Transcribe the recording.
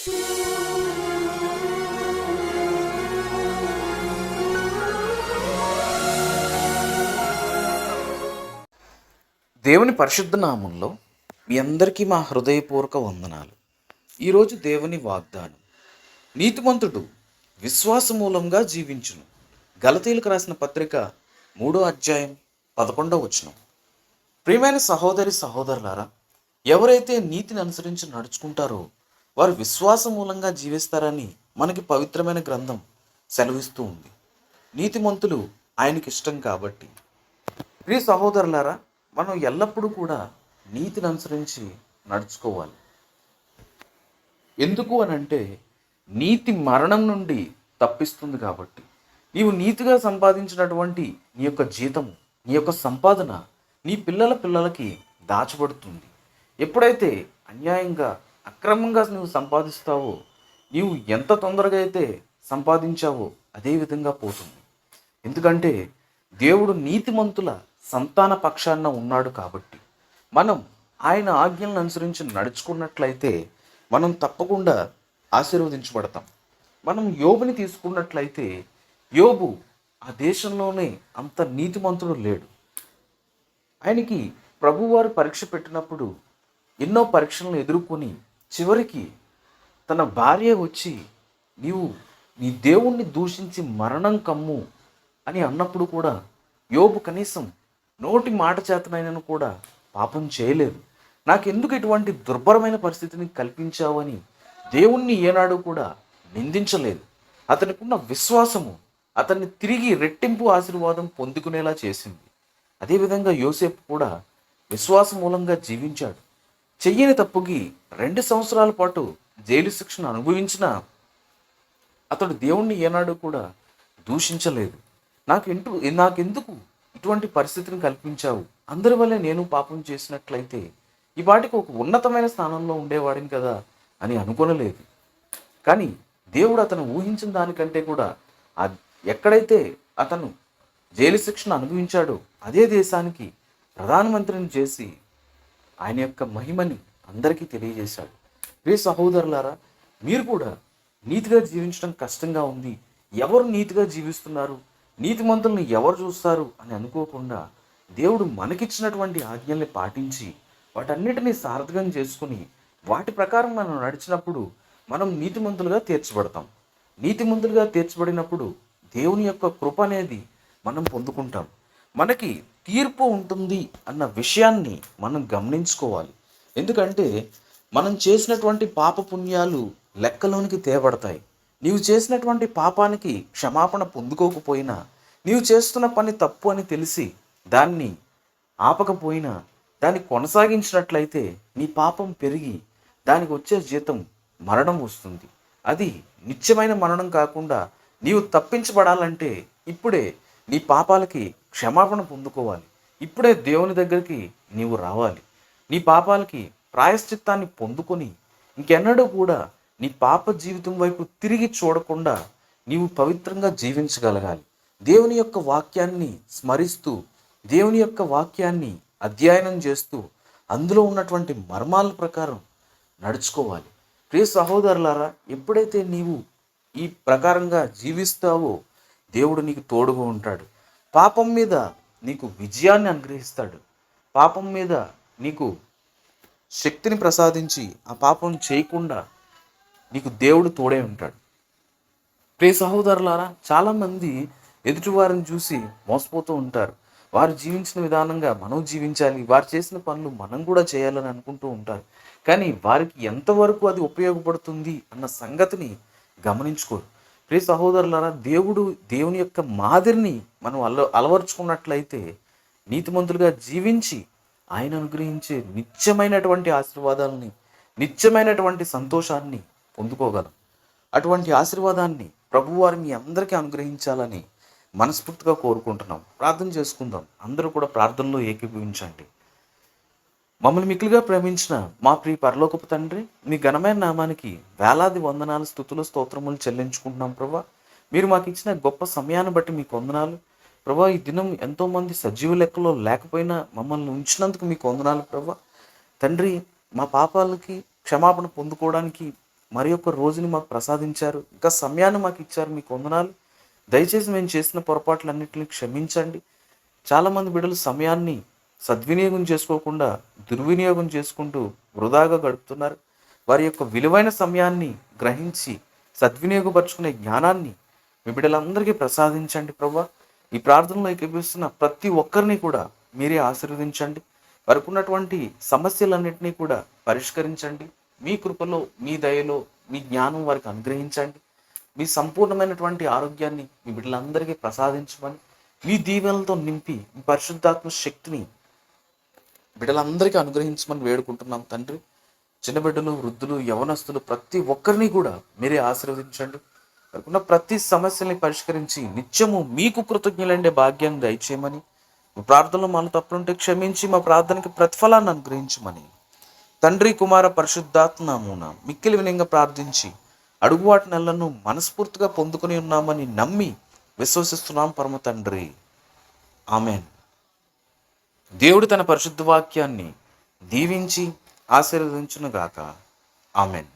దేవుని పరిశుద్ధ నామంలో మీ అందరికీ మా హృదయపూర్వక వందనాలు. ఈరోజు దేవుని వాగ్దానం నీతిమంతుడు విశ్వాస మూలంగా జీవించును. గలతీలకు రాసిన పత్రిక మూడో అధ్యాయం పదకొండవ వచనం. ప్రియమైన సహోదరి సహోదరులారా ఎవరైతే నీతిని అనుసరించి నడుచుకుంటారో వారు విశ్వాస మూలంగా జీవిస్తారని మనకి పవిత్రమైన గ్రంథం సెలవిస్తూ ఉంది. నీతిమంతులు ఆయనకి ఇష్టం కాబట్టి. ప్రియ సహోదరులారా మనం ఎల్లప్పుడూ కూడా నీతిని అనుసరించి నడుచుకోవాలి. ఎందుకు అని అంటే నీతి మరణం నుండి తప్పిస్తుంది కాబట్టి. నీవు నీతిగా సంపాదించినటువంటి నీ యొక్క జీతము నీ యొక్క సంపాదన నీ పిల్లల పిల్లలకి దాచబడుతుంది. ఎప్పుడైతే అన్యాయంగా అక్రమంగా నువ్వు సంపాదిస్తావో నీవు ఎంత తొందరగా అయితే సంపాదించావో అదే విధంగా పోతుంది. ఎందుకంటే దేవుడు నీతిమంతుల సంతాన పక్షాన ఉన్నాడు కాబట్టి మనం ఆయన ఆజ్ఞలను అనుసరించి నడుచుకున్నట్లయితే మనం తప్పకుండా ఆశీర్వదించబడతాం. మనం యోబుని తీసుకున్నట్లయితే యోబు ఆ దేశంలోనే అంత నీతిమంతుడు లేడు. ఆయనకి ప్రభువారు పరీక్ష పెట్టినప్పుడు ఎన్నో పరీక్షలను ఎదుర్కొని చివరికి తన భార్య వచ్చి నీవు నీ దేవుణ్ణి దూషించి మరణం కమ్ము అని అన్నప్పుడు కూడా యోబు కనీసం నోటి మాట చేతనైనను కూడా పాపం చేయలేదు. నాకెందుకు ఇటువంటి దుర్భరమైన పరిస్థితిని కల్పించావని దేవుణ్ణి ఏనాడు కూడా నిందించలేదు. అతనికున్న విశ్వాసము అతన్ని తిరిగి రెట్టింపు ఆశీర్వాదం పొందుకునేలా చేసింది. అదేవిధంగా యోసేపు కూడా విశ్వాస మూలంగా జీవించాడు. చెయ్యని తప్పుకి రెండు సంవత్సరాల పాటు జైలు శిక్షను అనుభవించిన అతడు దేవుణ్ణి ఏనాడు కూడా దూషించలేదు. నాకు ఎంటు నాకెందుకు ఇటువంటి పరిస్థితిని కల్పించావు? అందరి వల్లే నేను పాపం చేసినట్లయితే ఈ వాటికి ఒక ఉన్నతమైన స్థానంలో ఉండేవాడిని కదా అని అనుకోనలేదు. కానీ దేవుడు అతను ఊహించిన దానికంటే కూడా ఎక్కడైతే అతను జైలు శిక్షను అనుభవించాడో అదే దేశానికి ప్రధానమంత్రిని చేసి ఆయన యొక్క మహిమని అందరికీ తెలియజేశాడు. ప్రే సహోదరులారా మీరు కూడా నీతిగా జీవించడం కష్టంగా ఉంది. ఎవరు నీతిగా జీవిస్తున్నారు? నీతిమంతులను ఎవరు చూస్తారు అని అనుకోకుండా దేవుడు మనకిచ్చినటువంటి ఆజ్ఞల్ని పాటించి వాటన్నిటినీ సార్థకం చేసుకుని వాటి ప్రకారం మనం నడిచినప్పుడు మనం నీతిమంతులుగా తీర్చబడతాం. నీతిమంతులుగా తీర్చబడినప్పుడు దేవుని యొక్క కృప అనేది మనం పొందుకుంటాం. మనకి తీర్పు ఉంటుంది అన్న విషయాన్ని మనం గమనించుకోవాలి. ఎందుకంటే మనం చేసినటువంటి పాప పుణ్యాలు లెక్కలోనికి తేబడతాయి. నీవు చేసినటువంటి పాపానికి క్షమాపణ పొందుకోకపోయినా నీవు చేస్తున్న పని తప్పు అని తెలిసి దాన్ని ఆపకపోయినా దాన్ని కొనసాగించినట్లయితే నీ పాపం పెరిగి దానికి వచ్చే జీతం మరణం వస్తుంది. అది నిత్యమైన మరణం కాకుండా నీవు తప్పించబడాలంటే ఇప్పుడే నీ పాపాలకి క్షమాపణ పొందుకోవాలి. ఇప్పుడే దేవుని దగ్గరికి నీవు రావాలి. నీ పాపాలకి ప్రాయశ్చిత్తాన్ని పొందుకొని ఇంకెన్నడూ కూడా నీ పాప జీవితం వైపు తిరిగి చూడకుండా నీవు పవిత్రంగా జీవించగలగాలి. దేవుని యొక్క వాక్యాన్ని స్మరిస్తూ దేవుని యొక్క వాక్యాన్ని అధ్యయనం చేస్తూ అందులో ఉన్నటువంటి మర్మాల ప్రకారం నడుచుకోవాలి. ప్రియ సహోదరులారా ఎప్పుడైతే నీవు ఈ ప్రకారంగా జీవిస్తావో దేవుడు నీకు తోడుగా ఉంటాడు. పాపం మీద నీకు విజయాన్ని అనుగ్రహిస్తాడు. పాపం మీద నీకు శక్తిని ప్రసాదించి ఆ పాపం చేయకుండా నీకు దేవుడు తోడే ఉంటాడు. ప్రియ సహోదరులారా చాలామంది ఎదుటివారిని చూసి మోసపోతూ ఉంటారు. వారు జీవించిన విధానంగా మనం జీవించాలి. వారు చేసిన పనులు మనం కూడా చేయాలని అనుకుంటూ ఉంటారు. కానీ వారికి ఎంతవరకు అది ఉపయోగపడుతుంది అన్న సంగతిని గమనించుకోరు. ప్రియ సహోదరులారా దేవుడు దేవుని యొక్క మాదిరిని మనం అల అలవరుచుకున్నట్లయితే నీతిమంతులుగా జీవించి ఆయన అనుగ్రహించే నిత్యమైనటువంటి ఆశీర్వాదాలని నిత్యమైనటువంటి సంతోషాన్ని పొందుకోగలం. అటువంటి ఆశీర్వాదాన్ని ప్రభువారు మీ అందరికీ అనుగ్రహించాలని మనస్ఫూర్తిగా కోరుకుంటున్నాం. ప్రార్థన చేసుకుందాం. అందరూ కూడా ప్రార్థనలో ఏకీభవించండి. మమ్మల్ని మిక్కులుగా ప్రేమించిన మా ప్రియ పరలోకపు తండ్రి మీ ఘనమైన నామానికి వేలాది వందనాలు స్థుతులు స్తోత్రములు చెల్లించుకుంటున్నాం ప్రభా. మీరు మాకు ఇచ్చిన గొప్ప సమయాన్ని బట్టి మీకు వందనాలు ప్రభా ఈ దినం ఎంతోమంది సజీవ లెక్కలో లేకపోయినా మమ్మల్ని ఉంచినందుకు మీకు వందనాలు ప్రభా. తండ్రి మా పాపాలకి క్షమాపణ పొందుకోవడానికి మరి ఒక రోజుని మాకు ప్రసాదించారు. ఇంకా సమయాన్ని మాకు ఇచ్చారు. మీకు వందనాలు. దయచేసి మేము చేసిన పొరపాట్లన్నింటినీ క్షమించండి. చాలామంది బిడ్డలు సమయాన్ని సద్వినియోగం చేసుకోకుండా దుర్వినియోగం చేసుకుంటూ వృధాగా గడుపుతున్నారు. వారి యొక్క విలువైన సమయాన్ని గ్రహించి సద్వినియోగపరుచుకునే జ్ఞానాన్ని మీ బిడ్డలందరికీ ప్రసాదించండి ప్రభా. ఈ ప్రార్థనలో ఏకీపిస్తున్న ప్రతి ఒక్కరిని కూడా మీరే ఆశీర్వదించండి. వారికి ఉన్నటువంటి సమస్యలన్నింటినీ కూడా పరిష్కరించండి. మీ కృపలో మీ దయలో మీ జ్ఞానం వారికి అనుగ్రహించండి. మీ సంపూర్ణమైనటువంటి ఆరోగ్యాన్ని మీ బిడ్డలందరికీ ప్రసాదించమని మీ దీవెనలతో నింపి మీ పరిశుద్ధాత్మ శక్తిని బిడ్డలందరికీ అనుగ్రహించమని వేడుకుంటున్నాం తండ్రి. చిన్న బిడ్డలు వృద్ధులు యవనస్తులు ప్రతి ఒక్కరిని కూడా మీరే ఆశీర్వదించండి. వారికున్న ప్రతి సమస్యల్ని పరిష్కరించి నిత్యము మీకు కృతజ్ఞులండే భాగ్యాన్ని దయచేయమని మా ప్రార్థనలో మన తప్పులుంటే క్షమించి మా ప్రార్థనకి ప్రతిఫలాన్ని అనుగ్రహించమని. తండ్రి కుమార పరిశుద్ధాత్మమున మిక్కిలి వినంగా ప్రార్థించి అడుగువాటి నెలలను మనస్ఫూర్తిగా పొందుకుని ఉన్నామని నమ్మి విశ్వసిస్తున్నాం పరమ తండ్రి. ఆమెన్. దేవుడు తన పరిశుద్ధ వాక్యాన్ని దీవించి ఆశీర్వదించునుగాక. ఆమెన్.